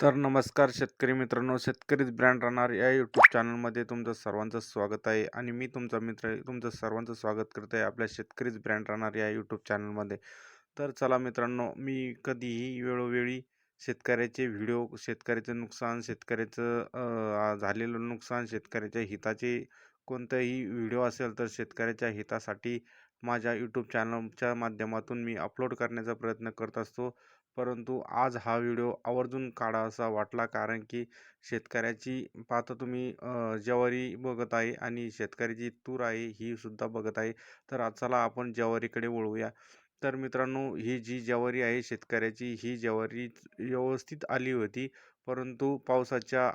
तर नमस्कार शेतकरी मित्रांनो शेतकरीच ब्रँड राहणार या यूट्यूब चॅनलमध्ये तुमचं सर्वांचं स्वागत आहे आणि मी तुमचा मित्र तुमचं सर्वांचं स्वागत करत आहे आपल्या शेतकरीच ब्रँड राहणार या यूट्यूब चॅनलमध्ये तर चला मित्रांनो मी कधीही वेळोवेळी शेतकऱ्याचे व्हिडिओ शेतकऱ्याचं नुकसान शेतकऱ्याचं झालेलं नुकसान शेतकऱ्याच्या हिताचे कोणताही व्हिडिओ असेल तर शेतकऱ्याच्या हितासाठी माझ्या यूट्यूब चॅनलच्या माध्यमातून मी अपलोड करण्याचा प्रयत्न करत असतो. परंतु आज हा व्हिडिओ आवर्जून काढा असा वाटला कारण की शेतकऱ्याची पाहता तुम्ही ज्वारी बघत आहे आणि शेतकऱ्याची तूर आहे ही सुद्धा बघत आहे. तर आज चला आपण ज्वारीकडे वळूया. तर मित्रांनो ही जी ज्वारी आहे शेतकऱ्याची ही ज्वारी व्यवस्थित आली होती. परंतु पावसाच्या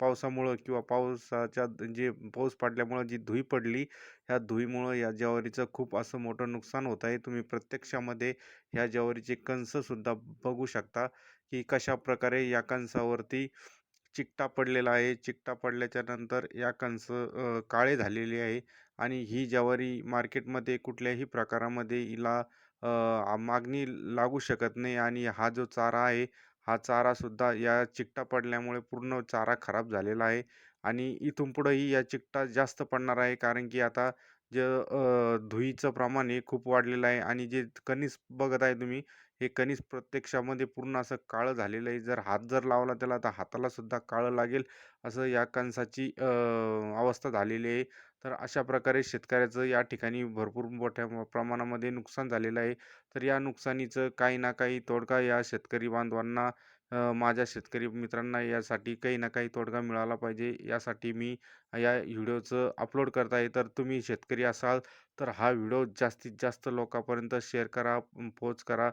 पावसामुळं किंवा पावसाच्या जे पाऊस पडल्यामुळं जी धुई पडली ह्या धुईमुळं या ज्वारीचं खूप असं मोठं नुकसान होत आहे. तुम्ही प्रत्यक्षामध्ये ह्या ज्वारीचे कणसंसुद्धा बघू शकता की कशा प्रकारे या कणसावरती चिकटा पडलेला आहे. चिकटा पडल्याच्या नंतर या कंस काळे झालेले आहे आणि ही ज्वारी मार्केटमध्ये कुठल्याही प्रकारामध्ये हिला मागणी लागू शकत नाही आणि हा जो चारा आहे हा चारासुद्धा या चिकटा पडल्यामुळे पूर्ण चारा खराब झालेला आहे आणि इथून पुढंही या चिकटा जास्त पडणार आहे. कारण की आता जे अ, धुळीचं प्रमाण हे खूप वाढलेलं आहे आणि जे कणीस बघत आहे तुम्ही हे कणीस प्रत्यक्षामध्ये पूर्ण असं काळं झालेलं आहे. जर हात जर लावला त्याला तर हाताला सुद्धा काळं लागेल असं या कणसाची अ, अवस्था झालेली आहे. तर अशा प्रकारे शेतकऱ्याचं या ठिकाणी भरपूर मोठ्या म- प्रमाणामध्ये नुकसान झालेलं आहे. तर या नुकसानीचं काही ना काही तोडगा या शेतकरी बांधवांना माझ्या शेतकरी मित्रांना यासाठी काही ना काही तोडगा मिळाला पाहिजे. यासाठी मी या व्हिडिओचं अपलोड करत आहे. तर तुम्ही शेतकरी असाल तर हा व्हिडिओ जास्तीत जास्त लोकांपर्यंत शेअर करा पोच करा.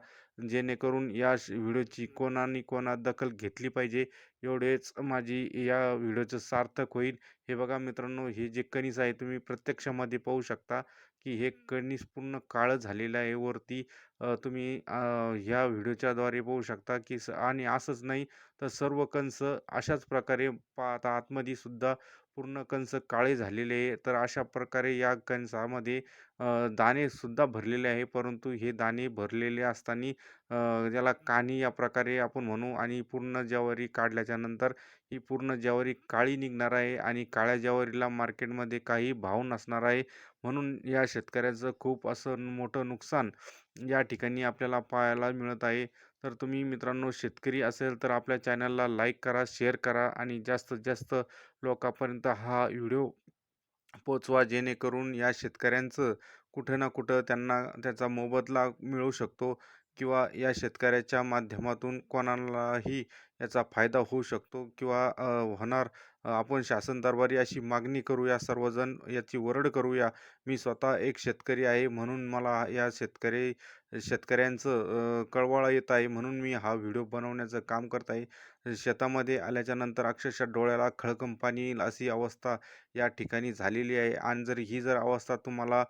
जेणेकरून या श व्हिडिओची कोणाने कोणा दखल घेतली पाहिजे एवढेच माझी या व्हिडिओचं सार्थक होईल. हे बघा मित्रांनो हे जे कणीस आहे तुम्ही प्रत्यक्षामध्ये पाहू शकता की हे कणीस पूर्ण काळं झालेलं आहे वरती. तुम्ही ह्या व्हिडिओच्याद्वारे पाहू शकता की स आणि असंच नाही तर सर्व कंस अशाच प्रकारे पाहता. आतमध्ये सुद्धा पूर्ण कंस काळे झालेले आहे. तर अशा प्रकारे या कंसामध्ये दाणेसुद्धा भरलेले आहे. परंतु हे दाणे भरलेले असताना ज्याला कानी या प्रकारे आपण म्हणू आणि पूर्ण ज्वारी काढल्याच्या नंतर ही पूर्ण ज्वारी काळी निघणार आहे आणि काळ्या ज्वारीला मार्केटमध्ये काही भाव नसणार आहे. म्हणून या शेतकऱ्याचं खूप असं मोठं नुकसान या ठिकाणी आपल्याला पाहायला मिळत आहे. तर तुम्ही मित्रांनो शेतकरी असेल तर आपल्या चॅनलला लाईक करा शेअर करा आणि जास्तीत जास्त लोकांपर्यंत हा व्हिडिओ पोचवा जेणेकरून या शेतकऱ्यांचं कुठं ना कुठं त्यांना त्याचा मोबदला मिळू शकतो किंवा या शेतकऱ्याच्या माध्यमातून कोणालाही याचा फायदा होऊ शकतो किंवा होणार आपण शासन दरबारी अशी मागणी करूया सर्वजण याची वरड करूया. मी स्वतः एक शेतकरी आहे म्हणून मला या शेतकरी शेतकऱ्यांचं कळवळा येत आहे म्हणून मी हा व्हिडिओ बनवण्याचं काम करत आहे. शेतामध्ये आल्याच्यानंतर अक्षरशः डोळ्याला खळकम पाणी येईल अशी अवस्था या ठिकाणी झालेली आहे. आणि जर ही जर अवस्था तुम्हाला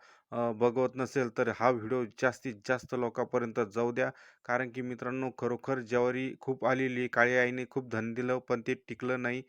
बघवत नसेल तर हा व्हिडिओ जास्तीत जास्त लोकांपर्यंत जाऊ द्या. कारण की मित्रांनो खरोखर ज्वारी खूप आलेली काळी आईने खूप धन दिलं पण ते टिकलं नाही.